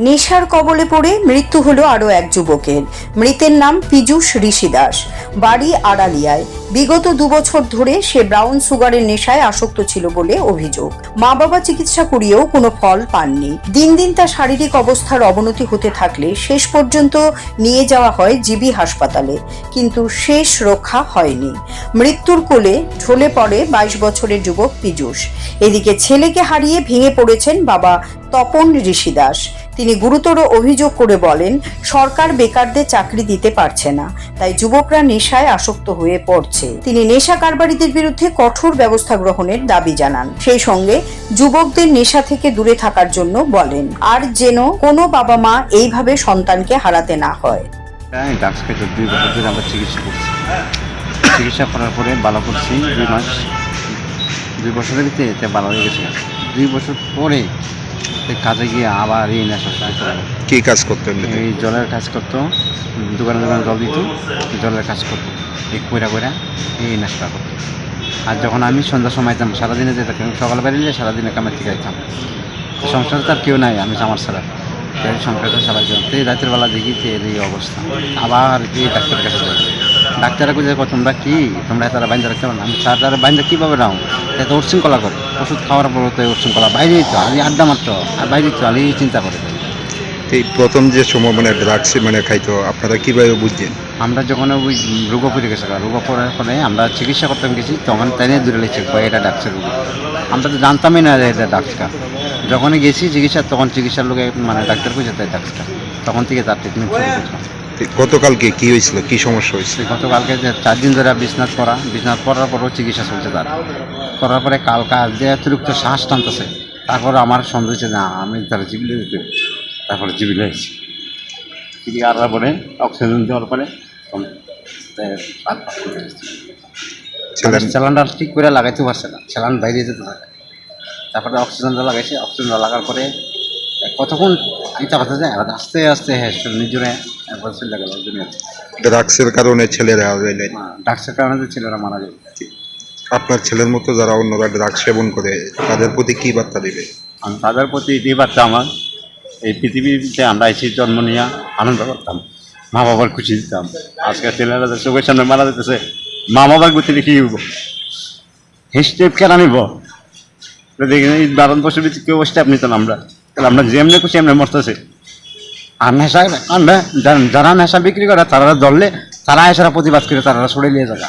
নেশার কবলে পড়ে মৃত্যু হলো আরও এক যুবকের। মৃতের নাম পীযূষ ঋষি দাস। বাড়ি আড়ালিয়ায়। বিগত দুবছর ধরে সে ব্রাউন সুগারের নেশায় আসক্ত ছিল বলে অভিযোগ। মা বাবা চিকিৎসা করিয়েও কোনো ফল পাননি। দিন দিন তার শারীরিক অবস্থার অবনতি হতে থাকলে শেষ পর্যন্ত নিয়ে যাওয়া হয় জিবি হাসপাতালে। কিন্তু শেষ রক্ষা হয়নি। মৃত্যুর কোলে ঢলে পড়ে বাইশ বছরের যুবক পীযূষ। এদিকে ছেলেকে হারিয়ে ভেঙে পড়েছেন বাবা তপন ঋষি দাস। তিনি গুরুতর অভিযোগ করে বলেন, সরকার বেকারদের চাকরি দিতে পারছে না, তাই যুবকরা নেশায় আসক্ত হয়ে পড়ছে। তিনি নেশা কারবারিদের বিরুদ্ধে কঠোর ব্যবস্থা গ্রহণের দাবি জানান। সেই সঙ্গে যুবকদের নেশা থেকে দূরে থাকার জন্য বলেন, আর যেন কোনো বাবা মা এইভাবে সন্তানকে হারাতে না হয়। চিকিৎসা করার পরে করছি, দুই মাস, দুই বছরের হয়ে গেছে। দুই বছর পরে কাজে গিয়ে আবার এই নেশা কি কাজ করতেন এই জলের কাজ করতো দোকানে দোকানে জল দিত জলের কাজ করতো এই কইরা কইরা এই নেশাটা করতো। আর যখন আমি সন্ধ্যার সময় যেতাম সারাদিনে যেতাম সকালে বেরিয়ে সারাদিনে কামের থেকে যেতাম সংসারে তার কেউ নাই আমি আমার ছাড়া। সংসারটা চালাই যেতাম তো এই রাতের বেলা দেখি যে এর এই অবস্থা। আবার এই ডাক্তারের কাছে যাই। ডাক্তাররা বুঝে কো তোমরা কি? তোমরা তারা বাইন্দা রাখতে পারো আমি তার তারা বাইন্দা কীভাবে রাও? তাই তো উচ্ছৃঙ্খলা করে। ওষুধ খাওয়ার পর তো উচ্ছৃঙ্খলা বাইরেই তো আমি আড্ডা মারত আর বাইরে তো আমি চিন্তা করে এই প্রথম যে সময় মানে ড্রাগস মানে খাইতো আপনারা কীভাবে বুঝছেন আমরা যখন ওই রোগ পড়ে গেছে রোগ পড়ার পরে আমরা চিকিৎসা করতে গেছি তখন তাই নিয়ে দূরে লেগেছে এটা ডাক্তার রোগ? আমরা তো জানতামই না যে এটা ডাক্তার। যখনই গেছি চিকিৎসা তখন চিকিৎসার লোকে মানে ডাক্তার কইছে তাই ডাক্তার। তখন থেকে তার ট্রিটমেন্ট শুরু গতকালকে কি হয়েছিল? কি সমস্যা হয়েছিল গতকালকে যে চার দিন ধরে বিছনাথ করা বিছনাথ করার পরও চিকিৎসা চলছে তার। করার পরে কালকা যে অতিরিক্ত শ্বাস টানতেছে তারপরে আমার সন্দেহ হচ্ছে না আমি তার জিবিলে দিতে তারপরে জিবিলে এসেছি। চিকিৎসা করার পরে অক্সিজেন দেওয়ার পরে স্যালানটা ঠিক করে লাগাইতে পারছে না। স্যালান বাইরে যেতে থাকে। তারপরে অক্সিজেনটা লাগাইছে। অক্সিজেনটা লাগার পরে কতক্ষণ যায় আর আস্তে আস্তে হ্যাঁ নিজরে একবার চলে গেল ড্রাগসের কারণে ছেলেরা কারণে যে ছেলেরা মারা যায়। আপনার ছেলের মতো যারা অন্যরা ড্রাগস সেবন করে তাদের প্রতি কি বার্তা দিবে? আমি তাদের প্রতি এটাই বার্তা আমার এই পৃথিবীতে আমরা এসে জন্ম নিয়ে আনন্দ করতাম মা বাবার খুশি দিতাম। আজকে ছেলেরা চোখের সামনে মারা যেতেছে মা বাবার গতি কি হইব? স্টেপ কেন নিব দেখেন এই ভারতবর্ষের ভিতরে কেউ স্টেপ নিত না আমরা? তাহলে আমরা যেমনি খুশি এমনি মরতেছে। আর নেশা আনবে যারা- নেশা বিক্রি করে তারা ধরলে তারা এসারা প্রতিবাদ করে তারা সরে নিয়ে যাবে।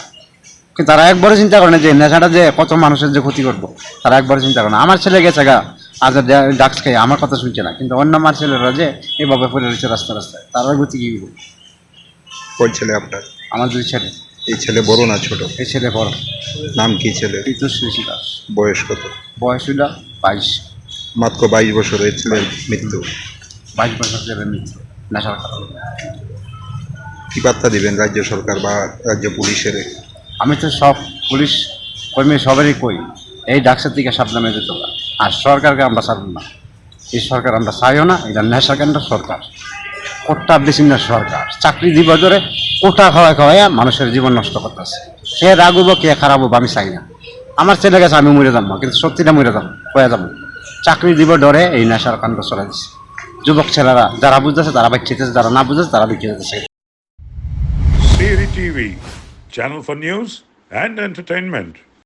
কিন্তু তারা একবারও চিন্তা করে না যে নেশাটা যে কত মানুষের যে ক্ষতি করব। তারা একবারও চিন্তা করে না। আমার ছেলে গেছে গা আজ ডাক্স খাই আমার কথা শুনছে না। কিন্তু অন্য আমার ছেলেরা যে এভাবে পড়ে রয়েছে রাস্তা রাস্তায় তারা গতি কি? কোন ছেলে আপনার? আমার দুই ছেলে। এই ছেলে বড় না ছোট? এই ছেলে বড়। নাম কি ছেলে ঋষি দাস। বয়স কত? বয়স হইল বাইশ। মাত্র বাইশ বছর এই ছেলের মৃত্যু। বাইশ বছর ছেলে মৃত্যু। নেশার কারণে কি বার্তা দিবেন রাজ্য সরকার বা রাজ্য পুলিশের? আমি তো সব পুলিশ কর্মী সবারই কই এই ডাক্তার থেকে সাবধানে যেতে আর সরকারকে আমরা ছাড়ব না। এই সরকার আমরা চাইও না এটা নেশা কেন্দ্র সরকার। কোটা বেশি না সরকার। চাকরি দিব ধরে কোটা খাওয়াই খাওয়াই মানুষের জীবন নষ্ট করতেছে। কে রাগুব কে খারাপ হব আমি চাই না। আমার ছেলে গেছে আমি মরে যাব কিন্তু সত্যিটা মরে যাব কয়ে যাব? চাকরি দিব ডরে এই নেশার কান্ড চলে দিচ্ছে যুবক ছেলেরা যারা বুঝতেছে তারা বাচ্চাতেছে যারা না বুঝতেছে তারা বিক্রি যেতেছে TV, channel for news and entertainment.